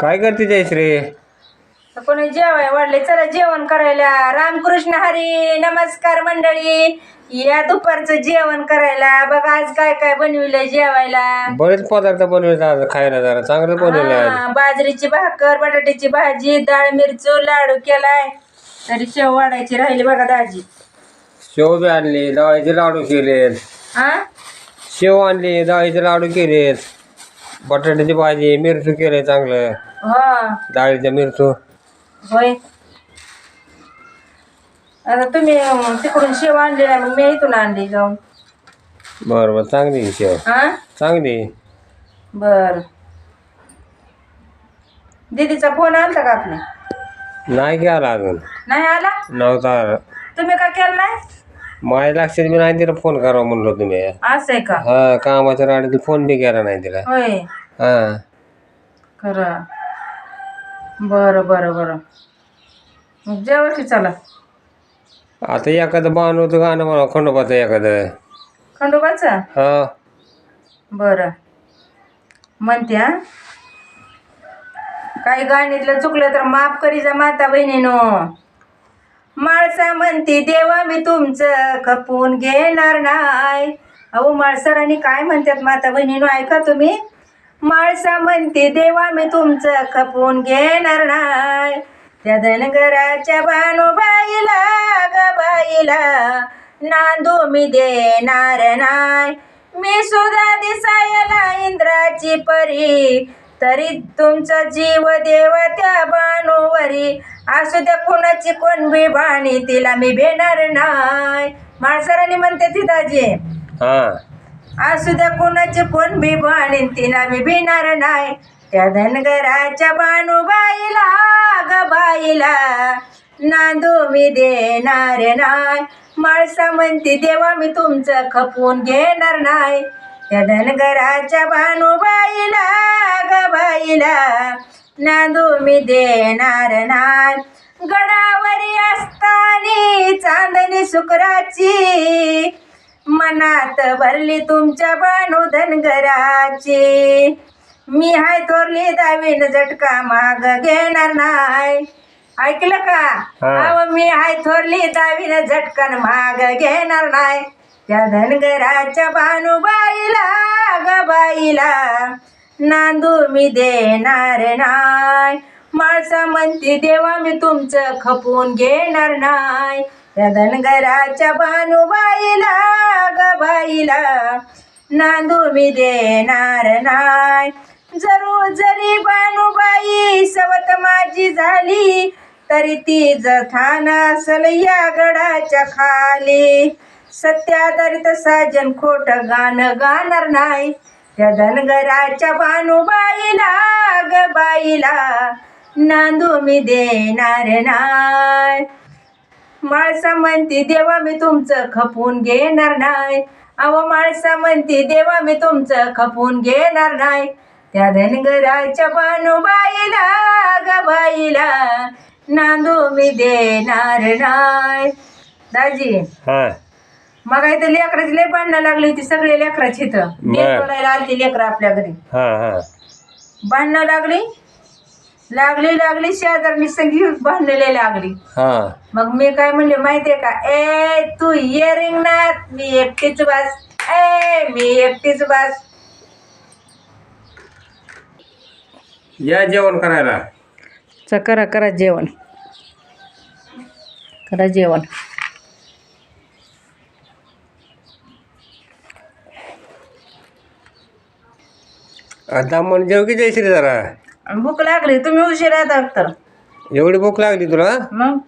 काय करते जयश्री कोणी जेवाय वाढले चला जेवण करायला. रामकृष्ण हरी नमस्कार मंडळी. या दुपारचं जेवण करायला. बघा आज काय काय बनविलंय जेवायला. बरेच पदार्थ बनवले आज खायला जरा. चांगलं बनवले आज. हा, बाजरीची भाकर बटाट्याची भाजी डाळ मिरचू लाडू केलाय. तरी शेव वाढायची राहिली बघा दाजी. शेव बी आणली डाळीचे लाडू केलेत. हा शेव आणली डाळीचे लाडू केलेत. बटाट्याची भाजी मिरचू केले चांगलं. हा. डाळीच्या मिरचू. होय. आता तुम्ही अं, तिकडून शेव आणली ना मग मी इथून आणली जाऊन. बरं बरं चांगली आहे शेव. हा? चांगली बर. दीदीचा फोन आलता का आपल्या नाही की आला अजून. नाही आला? नव्हता आला. तुम्ही का केलं नाही? माझ्या लक्षात मी नाही तिला फोन करावा म्हणलो तुम्ही. असं आहे का? हा कामाच्या राडीत फोन बी केला नाही तिला. होय. हा. खरं. बरं बरं बरं. मग जेवा की चला. आता एखादं बाण होतं गाणं म्हणा खंडोबाचं एखादं. खंडोबाचं? हा. बरं. म्हणते हा. काही गाणीतलं चुकलं तर माफ करी जा माता बहिणीनो. माळसा म्हणते देवा मी तुमचं खपून घेणार नाही. अहो माळसरांनी काय म्हणतात माता बहिणीनो ऐका तुम्ही. माळसा म्हणते देवा मी तुमचं खपून घेणार नाही. त्या धनगराच्या बानुबाईला ग बाईला नांदू मी देणार नाही. मी सुद्धा दिसायला इंद्राची परी. तरी तुमचा जीव देव त्या बाणूवरी. असू द्या कोणाची कोण बी बाणी तिला मी भेणार नाही. माळसरांनी म्हणते ती दाजी. हा. असू द्या कोणाची कोण बी बाणी तिला मी भिणार नाही. त्या धनगराच्या बाणूबाईला ग बाईला नांदू मी देणार नाही. माळसा म्हणते देवा मी तुमचं खपून घेणार नाही. त्या धनगराच्या बाणूबाईला ग बाईला. नांदू मी देणार नाही. गडावरी असतानी चांदणी शुक्राची. मनात भरली तुमच्या बाणू धनगराची. मी हाय थोरली दावीन झटका माग घेणार नाही. ऐकलं का? मी हाय थोरली दावीन झटकन माग घेणार नाही. त्या धनगराच्या भानुबाईला गबाईला नांदू मी देणार नाही. माणसा म्हणते देवा मी तुमचं खपून घेणार नाही. त्या धनगराच्या भानुबाईला गबाईला नांदू मी देणार नाही. जरूर जरी भानुबाई सवत माझी झाली तरी ती जथान असल या गडाच्या खाली. सत्याधारित साजन खोट गाणं गाणार नाही. त्या धनगराच्या बाणूबाईला ग बाईला नांदू मी देणार नाय माळसा म्हणती देवा मी तुमचं खपून घेणार नाही. अव माळसा म्हणती देवा मी तुमचं खपून घेणार नाही. त्या धनगराच्या बाणूबाईला ग बाईला नांदू मी देणार नाही. दाजी हा. मग इथं लेकराची लय भांडणं लागली होती सगळे लेकराची इथं. बर. बोलायला आलती लेकरं आपल्या घरी. हा हा. भांडणं लागली. लागली लागली शेजारनी सगळी भांडणं लय लागली. हा. मग मी काय म्हणले माहितीये का? ए तू ये रिंगणात मी एकटीच बस. ए मी एकटीच बस. या जेवण करायला. च करा करा जेवण. करा जेवण. आता म्हण जेव की जयश्री जरा. भूक लागली तुम्ही उशीर येतात तर एवढी भूक लागली तुला? मग?